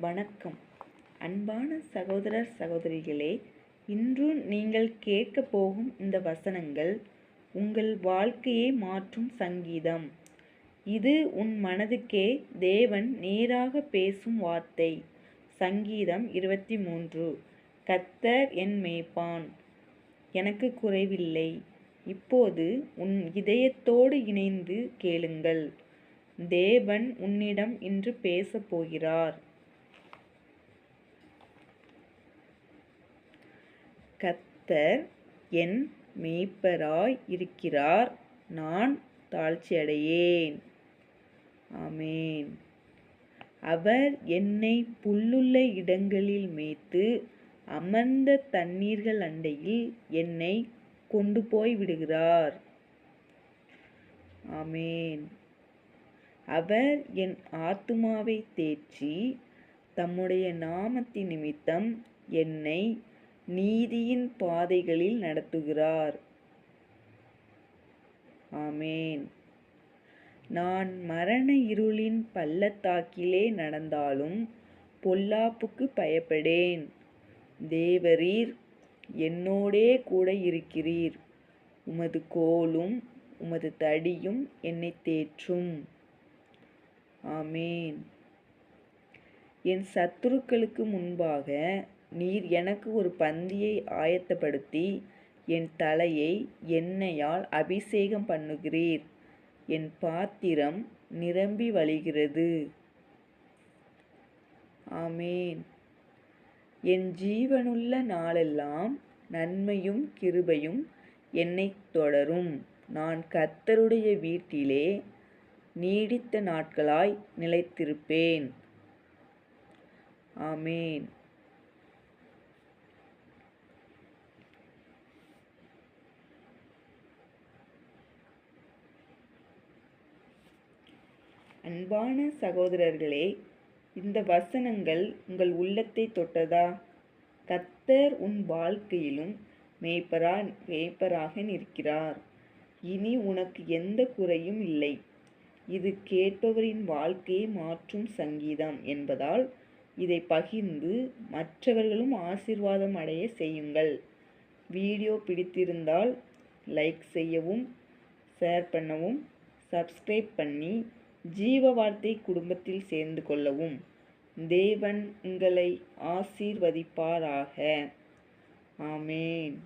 வணக்கம். அன்பான சகோதரர் சகோதரிகளே இன்று நீங்கள் கேட்க போகும் இந்த வசனங்கள் உங்கள் வாழ்க்கையை மாற்றும் சங்கீதம். இது உன் மனதுக்கே தேவன் நேராக பேசும் வார்த்தை. சங்கீதம் இருபத்தி மூன்று கத்தர் என் மேய்ப்பான் எனக்கு குறைவில்லை. இப்போது உன் இதயத்தோடு இணைந்து கேளுங்கள். தேவன் உன்னிடம் இன்று பேசப் போகிறார். கத்தர் என் மேய்ப்பராய் இருக்கிறார். நான் தாழ்ச்சியடையேன். ஆமேன். அவர் என்னை புல்லுள்ள இடங்களில் மேய்த்து அமர்ந்த தண்ணீர்கள் அண்டையில் என்னை கொண்டு போய் விடுகிறார். ஆமேன். அவர் என் ஆத்துமாவை தேற்றி தம்முடைய நாமத்தின் நிமித்தம் என்னை நீதியின் பாதைகளில் நடத்துகிறார். ஆமேன். நான் மரண இருளின் பள்ளத்தாக்கிலே நடந்தாலும் பொல்லாப்புக்கு பயப்படேன். தேவரீர் என்னோடே கூட இருக்கிறீர். உமது கோலும் உமது தடியும் என்னை தேற்றும். ஆமேன். என் சத்துருக்களுக்கு முன்பாக நீர் எனக்கு ஒரு பந்தியை ஆயத்தப்படுத்தி என் தலையை எண்ணெயால் அபிஷேகம் பண்ணுகிறீர். என் பாத்திரம் நிரம்பி வழிகிறது. ஆமேன். என் ஜீவனுள்ள நாளெல்லாம் நன்மையும் கிருபையும் என்னை தொடரும். நான் கர்த்தருடைய வீட்டிலே நீடித்த நாட்களாய் நிலைத்திருப்பேன். ஆமேன். அன்பான சகோதரர்களே இந்த வசனங்கள் உங்கள் உள்ளத்தை தொட்டதா? கத்தர் உன் வாழ்க்கையிலும் மேய்ப்பரா மேய்ப்பராக நிற்கிறார். இனி உனக்கு எந்த குறையும் இல்லை. இது கேட்பவரின் வாழ்க்கையை மாற்றும் சங்கீதம் என்பதால் இதை பகிர்ந்து மற்றவர்களும் ஆசீர்வாதம் அடைய செய்யுங்கள். வீடியோ பிடித்திருந்தால் லைக் செய்யவும் ஷேர் பண்ணவும் சப்ஸ்கிரைப் பண்ணி ஜீவ வார்த்தை குடும்பத்தில் சேர்ந்து கொள்ளவும். தேவன் உங்களை ஆசீர்வதிப்பாராக. ஆமேன்.